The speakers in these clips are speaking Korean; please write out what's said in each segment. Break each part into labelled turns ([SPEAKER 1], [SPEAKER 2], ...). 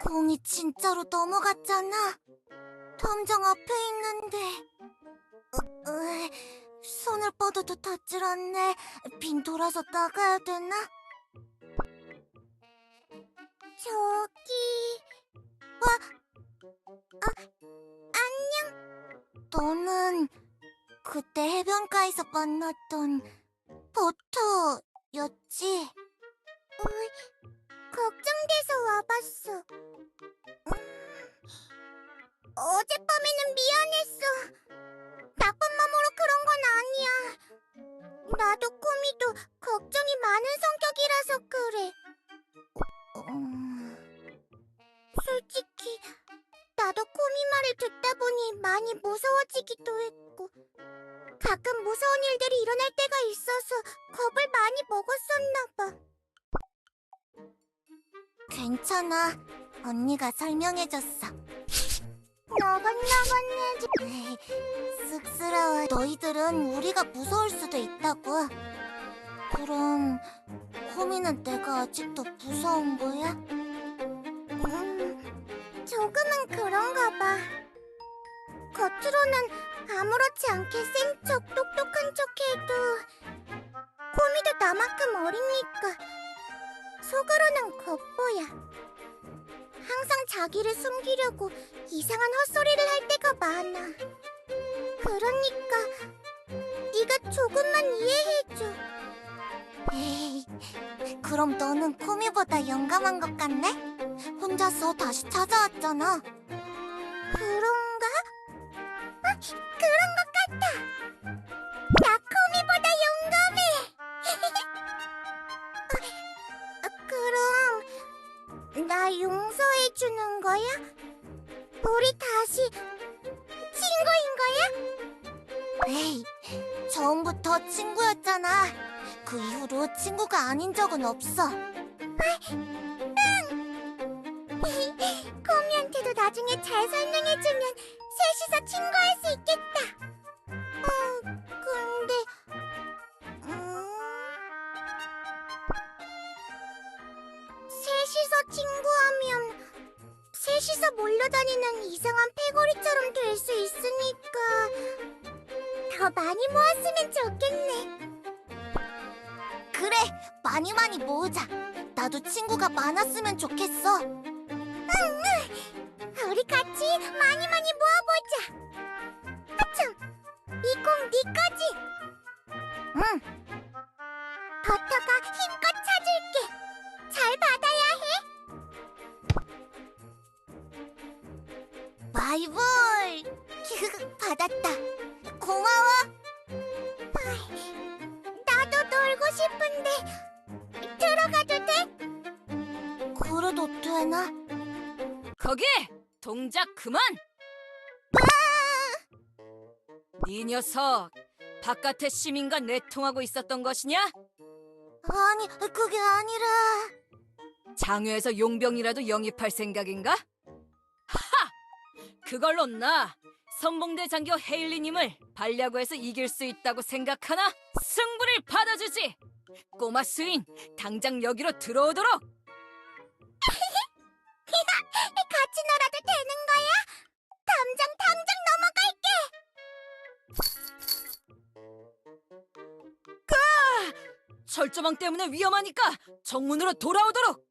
[SPEAKER 1] 공이 진짜로 넘어갔잖아. 탐정 앞에 있는데. 으, 으, 손을 뻗어도 닿질 않네. 빙 돌아서 나가야 되나? 저기. 와, 아, 안녕. 너는 그때 해변가에서 만났던 버터였지? 으이, 걱정돼서 와봤어. 음, 어젯밤에는 미안했어. 나쁜 맘으로 그런 건 아니야. 나도 꾸미도 걱정이 많은 성격이라서 그래. 음, 솔직히 나도 꾸미 말을 듣다 보니 많이 무서워지기도 했고 가끔 무서운 일들이 일어날 때가 있어서 겁을 많이 먹었었나 봐. 괜찮아. 언니가 설명해줬어. 에이, 쑥스러워. 너희들은 우리가 무서울 수도 있다고. 그럼 호미는 내가 아직도 무서운 거야? 음, 조금은 그런가 봐. 겉으로는 아무렇지 않게 센 척, 똑 자기를 숨기려고 이상한 헛소리를 할 때가 많아. 그러니까 네가 조금만 이해해줘. 에이, 그럼 너는 코미보다 용감한 것 같네? 혼자서 다시 찾아왔잖아. 그런 주는 거야? 우리 다시 친구인 거야? 에이, 처음부터 친구였잖아. 그 이후로 친구가 아닌 적은 없어. 코미한테도 나중에 잘 설명해주면 셋이서 친구할 수 있겠다. 어, 근데 음... 셋이서 친구하면 셋이서 몰려다니는 이상한 패거리처럼 될 수 있으니까 더 많이 모았으면 좋겠네. 그래, 많이 많이 모으자. 나도 친구가 많았으면 좋겠어. 응, 응. 우리 같이 많이 많이 모아보자. 아참, 이공네 거지? 응. 버터가 싶은데 들어가도 돼? 그래도 되나?
[SPEAKER 2] 거기! 동작 그만! 네 녀석! 바깥의 시민과 내통하고 있었던 것이냐?
[SPEAKER 1] 아니, 그게 아니라
[SPEAKER 2] 장외에서 용병이라도 영입할 생각인가? 하! 그걸로 나 선봉대 장교 헤일리님을 발야구에서 이길 수 있다고 생각하나? 승부를 받아주지! 꼬마 스윈, 당장 여기로 들어오도록!
[SPEAKER 1] 같이 놀아도 되는 거야? 당장 당장
[SPEAKER 2] 철조망 때문에 위험하니까 정문으로 돌아오도록!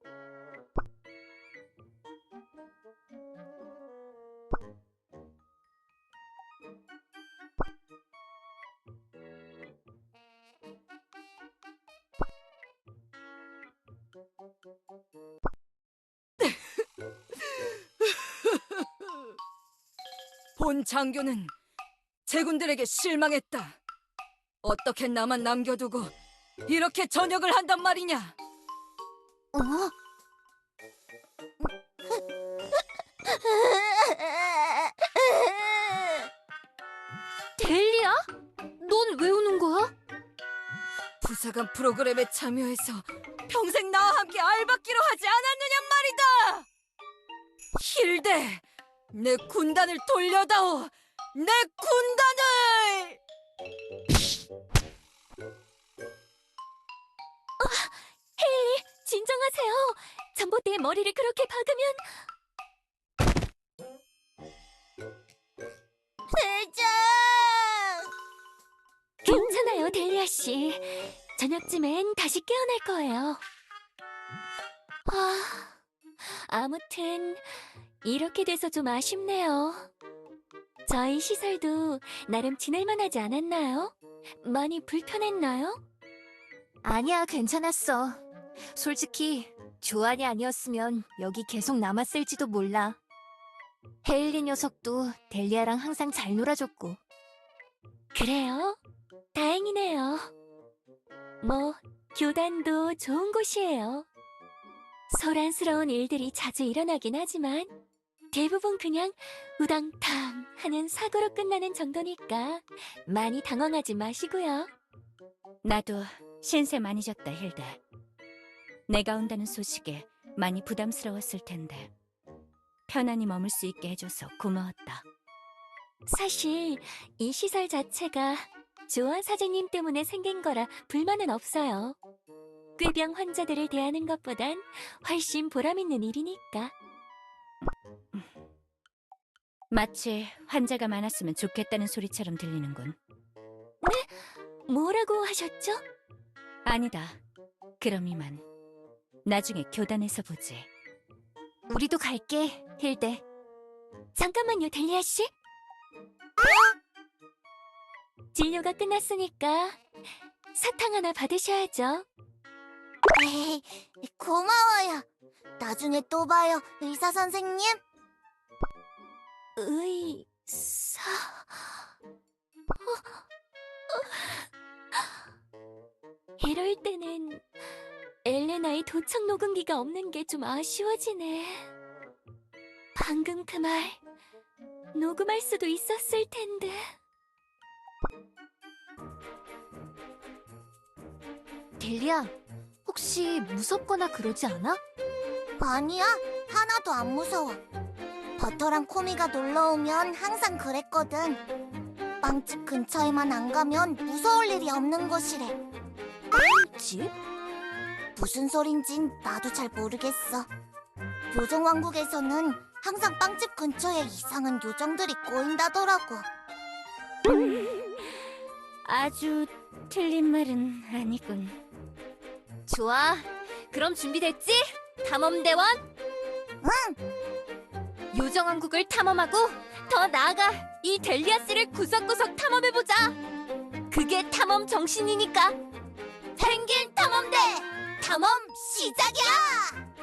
[SPEAKER 2] 본 장교는 제군들에게 실망했다. 어떻게 나만 남겨두고 이렇게 전역을 한단 말이냐?
[SPEAKER 1] 어?
[SPEAKER 3] 델리야? 넌 왜 우는 거야?
[SPEAKER 2] 부사관 프로그램에 참여해서 평생 나와 함께 알받기로 하지 않았느냐 말이다! 힐대, 내 군단을 돌려다오! 내 군단을!
[SPEAKER 3] 어, 헤이, 진정하세요. 전봇대에 머리를 그렇게 박으면 대장! 괜찮아요, 데리아 씨. 저녁쯤엔 다시 깨어날 거예요. 아, 아무튼 이렇게 돼서 좀 아쉽네요. 저희 시설도 나름 지낼만하지 않았나요? 많이 불편했나요?
[SPEAKER 4] 아니야, 괜찮았어. 솔직히 조안이 아니었으면 여기 계속 남았을지도 몰라. 헤일리 녀석도 델리아랑 항상 잘 놀아줬고.
[SPEAKER 3] 그래요? 다행이네요. 뭐, 교단도 좋은 곳이에요. 소란스러운 일들이 자주 일어나긴 하지만 대부분 그냥 우당탕 하는 사고로 끝나는 정도니까 많이 당황하지 마시고요.
[SPEAKER 5] 나도 신세 많이 졌다, 힐데. 내가 온다는 소식에 많이 부담스러웠을 텐데. 편안히 머물 수 있게 해줘서 고마웠다.
[SPEAKER 3] 사실 이 시설 자체가 조아 사장님 때문에 생긴 거라 불만은 없어요. 꾀병 환자들을 대하는 것보단 훨씬 보람 있는 일이니까.
[SPEAKER 5] 마치 환자가 많았으면 좋겠다는 소리처럼 들리는군.
[SPEAKER 3] 뭐라고 하셨죠?
[SPEAKER 5] 아니다. 그럼 이만. 나중에 교단에서 보지.
[SPEAKER 4] 우리도 갈게, 힐데.
[SPEAKER 3] 잠깐만요, 델리아 씨. 진료가 끝났으니까 사탕 하나 받으셔야죠.
[SPEAKER 1] 에이, 고마워요. 나중에 또 봐요, 의사 선생님.
[SPEAKER 3] 의사. 이럴 때는 엘레나의 도착 녹음기가 없는 게 좀 아쉬워지네. 방금 그 말 녹음할 수도 있었을 텐데.
[SPEAKER 4] 델리아, 혹시 무섭거나 그러지 않아?
[SPEAKER 1] 아니야, 하나도 안 무서워. 버터랑 코미가 놀러 오면 항상 그랬거든. 빵집 근처에만 안 가면 무서울 일이 없는 곳이래.
[SPEAKER 4] 집?
[SPEAKER 1] 무슨 소린진 나도 잘 모르겠어. 요정왕국에서는 항상 빵집 근처에 이상한 요정들이 꼬인다더라고.
[SPEAKER 5] 아주 틀린 말은 아니군.
[SPEAKER 4] 좋아. 그럼 준비됐지? 탐험대원?
[SPEAKER 1] 응!
[SPEAKER 4] 요정왕국을 탐험하고 더 나아가 이 델리아스를 구석구석 탐험해보자. 그게 탐험 정신이니까. 펭귄 탐험대 탐험 시작이야!